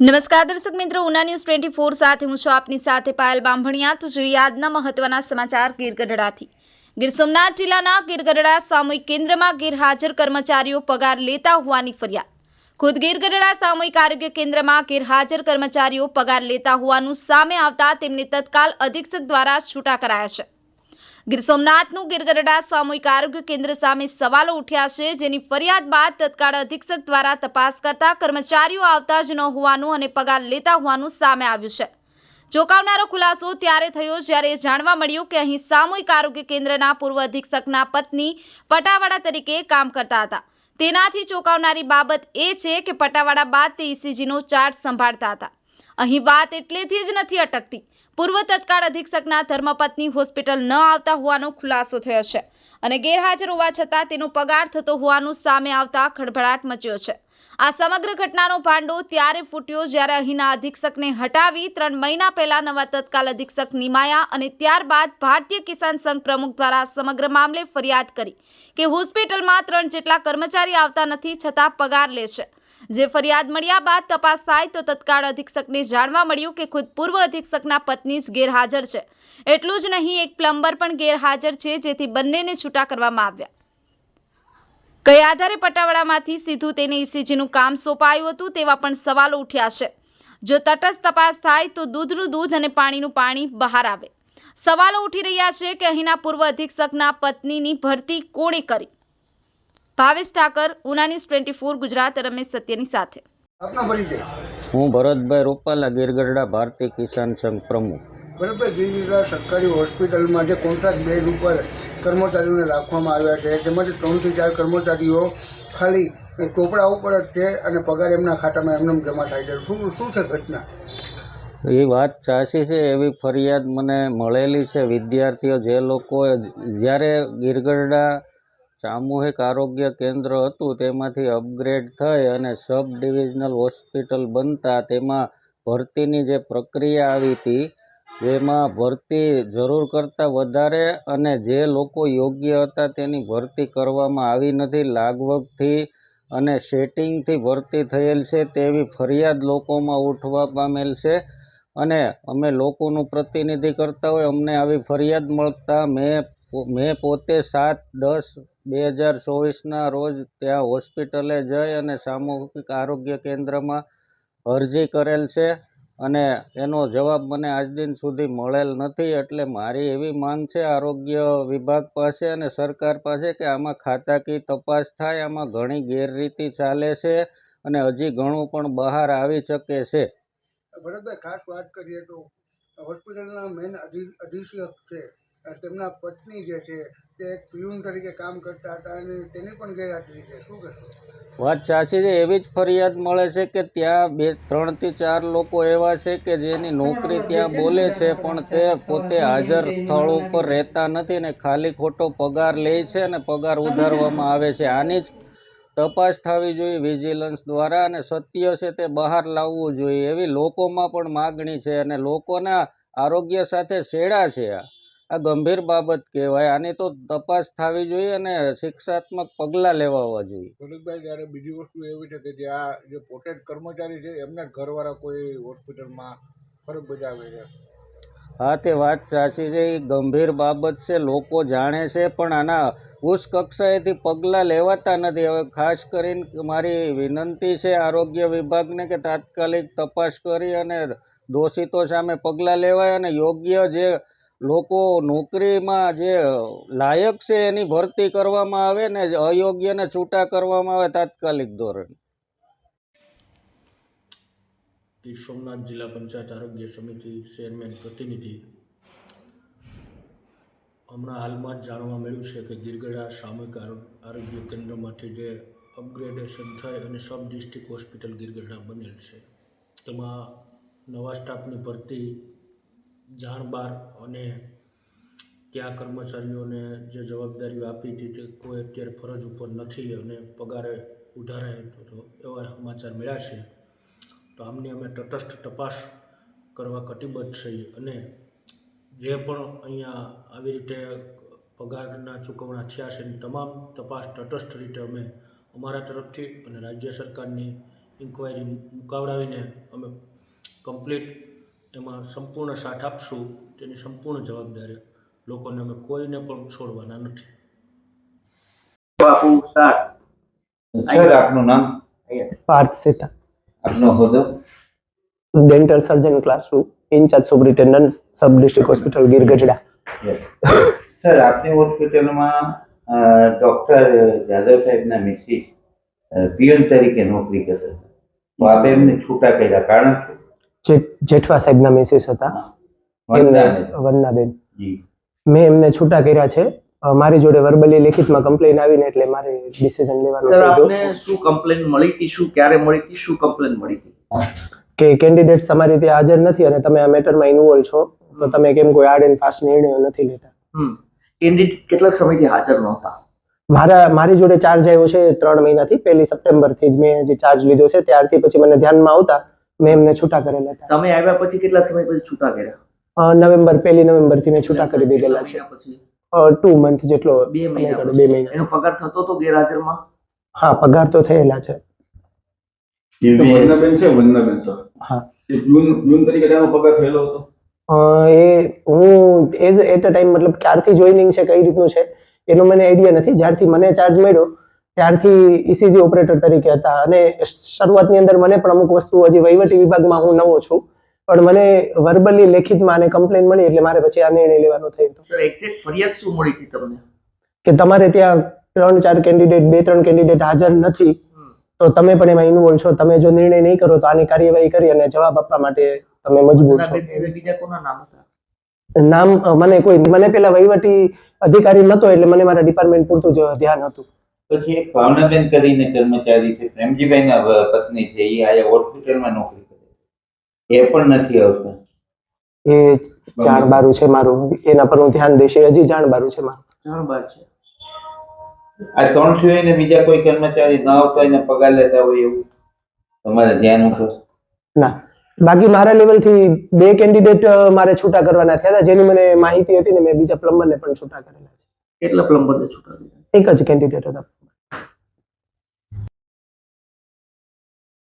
નમસ્કાર દર્શક મિત્રો, ઉના ન્યૂઝ ટ્વેન્ટી ફોર સાથે હું છું આપની સાથે પાયલ બાંભણિયા. તો જોઈએ આજના મહત્વના સમાચાર ગીરગઢડાથી. ગીર સોમનાથ જિલ્લાના ગીરગઢડા સામૂહિક કેન્દ્રમાં ગેરહાજર કર્મચારીઓ પગાર લેતા હોવાની ફરિયાદ. ખુદ ગીરગઢડા સામૂહિક આરોગ્ય કેન્દ્રમાં ગેરહાજર કર્મચારીઓ પગાર લેતા હોવાનું સામે આવતા તેમને તત્કાલ અધિક્ષક દ્વારા છૂટા કરાયા છે. ગીર સોમનાથનું ગીરગઢડા સામૂહિક આરોગ્ય કેન્દ્ર સામે સવાલો ઉઠ્યા છે, જેની ફરિયાદ બાદ તત્કાળ અધિક્ષક દ્વારા તપાસ કરતા કર્મચારીઓ આવતા જ ન હોવાનું અને પગાર લેતા હોવાનું સામે આવ્યું છે. ચોંકાવનારો ખુલાસો ત્યારે થયો જ્યારે જાણવા મળ્યું કે અહીં સામૂહિક આરોગ્ય કેન્દ્રના પૂર્વ અધિક્ષકના પત્ની પટાવાડા તરીકે કામ કરતા હતા. તેનાથી ચોંકાવનારી બાબત એ છે કે પટાવાડા બાદ તે ઇસીજીનો ચાર્જ સંભાળતા હતા. અહીં વાત એટલેથી જ નથી અટકતી. પૂર્વ તત્કાળ અધિક્ષકના ધર્મપત્ની હોસ્પિટલ ન આવતા હોવાનો ખુલાસો થયો છે અને ગેરહાજર હોવા છતાં તેનો પગાર થતો હોવાનું સામે આવતા ખળભળાટ મચ્યો છે. આ સમગ્ર ઘટનાનો ભાંડો ત્યારે ફૂટ્યો જ્યારે અહીંના અધિક્ષકને હટાવી ત્રણ મહિના પહેલા નવા તત્કાલ અધિક્ષક નિમાયા અને ત્યારબાદ ભારતીય કિસાન સંઘ પ્રમુખ દ્વારા સમગ્ર મામલે ફરિયાદ કરી કે હોસ્પિટલમાં ત્રણ જેટલા કર્મચારી આવતા નથી છતાં પગાર લે છે. જે ફરિયાદ મળ્યા બાદ તપાસ થાય તો તત્કાળ અધિક્ષકને જાણવા મળ્યું કે ખુદ પૂર્વ અધિક્ષકના પત્ની જ ગેરહાજર છે. એટલું જ નહીં, એક પ્લમ્બર પણ ગેરહાજર છે, જેથી બંનેને છૂટા કરવામાં આવ્યા. કઈ આધારે પટાવાડામાંથી સીધું તેને ઈસીજીનું કામ સોંપાયું હતું તેવા પણ સવાલો ઉઠ્યા છે. જો તટસ્થ તપાસ થાય તો દૂધનું દૂધ અને પાણીનું પાણી બહાર આવે. સવાલો ઉઠી રહ્યા છે કે અહીંના પૂર્વ અધિક્ષકના પત્નીની ભરતી કોણે કરી? ભાવેશ ઠાકર ઉનાનીસ ટ્વેન્ટી ફોર ગુજરાત રમેશ સત્યની સાથે. હું ભરતભાઈ રૂપાલા ગીરગઢડા ભારતીય કિસાન સંઘ પ્રમુખ. બરાબર ગીરગઢડા સરકારી હોસ્પિટલમાં જે કોન્ટ્રાક્ટ બેઝ ઉપર કર્મચારીઓને રાખવામાં આવ્યા છે તેમાંથી ત્રણથી ચાર કર્મચારીઓ ખાલી ટોપડા ઉપર જ છે અને પગાર એમના ખાતામાં એમને જમા થાય છે. શું શું છે ઘટના? એ વાત સાચી છે એવી ફરિયાદ મને મળેલી છે. વિદ્યાર્થીઓ જે લોકો જ્યારે ગીરગઢડા સામૂહિક આરોગ્ય કેન્દ્ર હતું, તેમાંથી અપગ્રેડ થઈ અને સબ ડિવિઝનલ હોસ્પિટલ બનતા તેમાં ભરતીની જે પ્રક્રિયા આવી હતી, જેમાં ભરતી જરૂર કરતાં વધારે અને જે લોકો યોગ્ય હતા તેની ભરતી કરવામાં આવી નથી. લાગવગથી અને સેટિંગથી ભરતી થયેલ છે તેવી ફરિયાદ લોકોમાં ઉઠવા પામેલ છે અને અમે લોકોનું પ્રતિનિધિ કરતા હોય અમને આવી ફરિયાદ મળતા મેં મેં પોતે સાત, દસ બે હજાર ચોવીસના રોજ ત્યાં હોસ્પિટલે જઈ અને સામૂહિક આરોગ્ય કેન્દ્રમાં અરજી કરેલ છે અને એનો જવાબ મને આજ દિન સુધી મળેલ નથી એટલે મારી એવી માંગ છે આરોગ્ય વિભાગ પાસે અને સરકાર પાસે કે આમાં ખાતાકી તપાસ થાય, આમાં ઘણી ગેરરીતિ ચાલે છે અને હજી ઘણું પણ બહાર આવી શકે છે. ભરતભાઈ, ખાસ વાત કરીએ તો હોસ્પિટલના મેન અધિક્ષક છે તેમના પત્ની જે છે, તે પ્યુન તરીકે કામ કરતા હતા અને તેની પણ ગેરહાજરી છે. શું કહેશો વાત સાચી છે. એવી જ ફરિયાદ મળે છે કે ત્યાં બે, ત્રણથી ચાર લોકો એવા છે કે જેની નોકરી ત્યાં બોલે છે, પણ તે પોતે હાજર સ્થળ ઉપર રહેતા નથી ને ખાલી ખોટો પગાર લે છે અને પગાર ઉધારવામાં આવે છે. આની જ તપાસ થવી જોઈએ વિજિલન્સ દ્વારા અને સત્ય છે તે બહાર લાવવું જોઈએ. એવી લોકોમાં પણ માગણી છે અને લોકોના આરોગ્ય સાથે છેડા છે આ. આ ગંભીર બાબત કહેવાય. આની તો તપાસ થવી જોઈએ અને શિક્ષાત્મક પગલાં લેવાવા જોઈએ. ભરતભાઈ જ્યારે બીજી વસ્તુ એવી છે કે જે આ જે પોટેડ કર્મચારી છે એમના ઘરવાળા કોઈ હોસ્પિટલમાં ફરજ બજાવે છે. હા તે વાત સાચી છે. એ ગંભીર બાબત છે. લોકો જાણે છે પણ આના ઉચ્ચ કક્ષાએથી પગલાં લેવાતા નથી. હવે ખાસ કરીને મારી વિનંતી છે આરોગ્ય વિભાગને કે તાત્કાલિક તપાસ કરી અને દોષિતો સામે પગલાં લેવાય અને યોગ્ય જે લોકો નોકરીમાં જે લાયક છે એની ભરતી કરવામાં આવે ને અયોગ્યને છૂટા કરવામાં આવે તાત્કાલિક ધોરણે. સોમનાથ જિલ્લા પંચાયત આરોગ્ય સમિતિ ચેરમેન પ્રતિનિધિ. હમણાં હાલમાં જ જાણવા મળ્યું છે કે ગીરગઢા સામૂહિક આરો- આરોગ્ય કેન્દ્રમાંથી જે અપગ્રેડેશન થઈ અને સબ ડિસ્ટ્રિક્ટ હોસ્પિટલ ગીરગઢા બનેલ છે. તેમાં નવા સ્ટાફની ભરતી જાણ બાર અને ત્યાં કર્મચારીઓને જે જવાબદારીઓ આપી હતી તે કોઈ અત્યારે ફરજ ઉપર નથી અને પગારે ઉધારાય તો એવા સમાચાર મળ્યા છે. તો આમની અમે તટસ્થ તપાસ કરવા કટિબદ્ધ છીએ અને જે પણ અહીંયા આવી રીતે પગારના ચૂકવણા થયા છે એની તમામ તપાસ તટસ્થ રીતે અમે અમારા તરફથી અને રાજ્ય સરકારની ઇન્કવાયરી મુકાવડાવીને અમે કમ્પ્લીટ એમાં સંપૂર્ણ સાથ આપશું તેની સંપૂર્ણ જવાબદારી લોકોને અમે કોઈને પણ છોડવાના નથી. બાપુ સાત. સર આપનું નામ? પાર્થ સીતા. આપનો હોદ્દો? Dental surgeon classroom incharge superintendent sub district hospital Gir Gadhada sir આપની હોસ્પિટલમાં ડોક્ટર જાદવ સાહેબના મિસિસ પિયન તરીકે નોકરી કરતા તો આપે એમને છૂટા કર્યા. કારણ શું? જે જેઠવા સાહેબના મિસિસ હતા એમને વંદનાબેન. મેં એમને છૂટા કર્યા છે. મારી જોડે વર્બલી લેખિતમાં કમ્પ્લેન આવીને એટલે મારે ડિસિઝન લેવાનું સર આપને શું કમ્પ્લેન મળી હતી? શું ક્યારે મળી હતી? શું કમ્પ્લેન મળી હતી? કે કેન્ડિડેટ તમારી ત્યાં હાજર નથી અને તમે આ મેટરમાં ઇન્વોલ્વ છો તો તમે કેમ કોઈ આડ એન્ડ ફાસ્ટ નિર્ણયો નથી લેતા? કેન્ડિડેટ કેટલા સમયથી હાજર નહોતા? મારા મારી જોડે ચાર્જ આવ્યો છે ત્રણ મહિનાથી. પહેલી સપ્ટેમ્બરથી જ મેં જે ચાર્જ લીધો છે ત્યારથી પછી મને ધ્યાનમાં આવતા મેં એમને છૂટા કરેલા હતા. તમે આવ્યા પછી કેટલા સમય પછી છૂટા કર્યા? નવેમ્બર પહેલી નવેમ્બરથી મેં છૂટા કરી દીધેલા છે. ટુ મંથ જેટલો બે મહિના. બે મહિના. એનો પગાર થતો તો ગેરહાજરમાં? હા પગાર તો થયેલા છે. વંદનાબેન છે વંદનાબેન સર હા. એ પ્યુન પ્યુન તરીકે તેનો પગાર થયેલો હતો. એ હું એઝ એટ અ ટાઈમ મતલબ ક્યારથી જોઈનિંગ છે કઈ રીતનું છે એનો મને આઈડિયા નથી. જ્યારથી મને ચાર્જ મળ્યો ત્યારથી ઈસીજી ઓપરેટર તરીકે હતા. અને શરૂઆતની અંદર મને પણ અમુક વસ્તુ હજી વહીવટી વિભાગમાં હું નવો છું. પણ મને વર્બલી લેખિતમાં અને કમ્પ્લેન મળી એટલે મારે પછી આ નિર્ણય લેવાનો થયો હતો. એક્ઝેક્ટ ફરિયાદ શું મળી હતી તમને? કે તમારે ત્યાં ત્રણ ચાર કેન્ડિડેટ બે ત્રણ કેન્ડિડેટ હાજર નથી. તો તમે પણ એમાં ઇન્વોલ્વ છો. તમે જો નિર્ણય નહીં કરો તો આની કાર્યવાહી કરી અને જવાબ આપવા માટે તમે મજબૂર છો. બીજા કોના નામ હતા? નામ મને કોઈ મને પેલા વહીવટી અધિકારી નતો એટલે મને મારા ડિપાર્ટમેન્ટ પૂરતું જ ધ્યાન હતું. પછી એક ભાવનાબેન કરીને કર્મચારી છે પ્રેમજીભાઈના પત્ની છે એ આયા હોસ્પિટલમાં નોકરી કરે એ પણ નથી આવતા. એ જાણબારું છે મારું. એના પર હું ધ્યાન દઈશ. હજી જાણબારું છે મારું. જાણ બાર છે. આ ત્રણ સિવાય ને બીજા કોઈ કર્મચારી ન આવતા હોય ને પગાર લેતા હોય એવું? તમારે ધ્યાન ઉપર ના. બાકી મારા લેવલથી બે કેન્ડિડેટ મારે છૂટા કરવાના થયા હતા જેની મને માહિતી હતી ને મેં બીજા પ્લમ્બરને પણ છૂટા કરેલા છે. કેટલા પ્લમ્બરને છૂટા કર્યા? એક જ કેન્ડિડેટ હતા.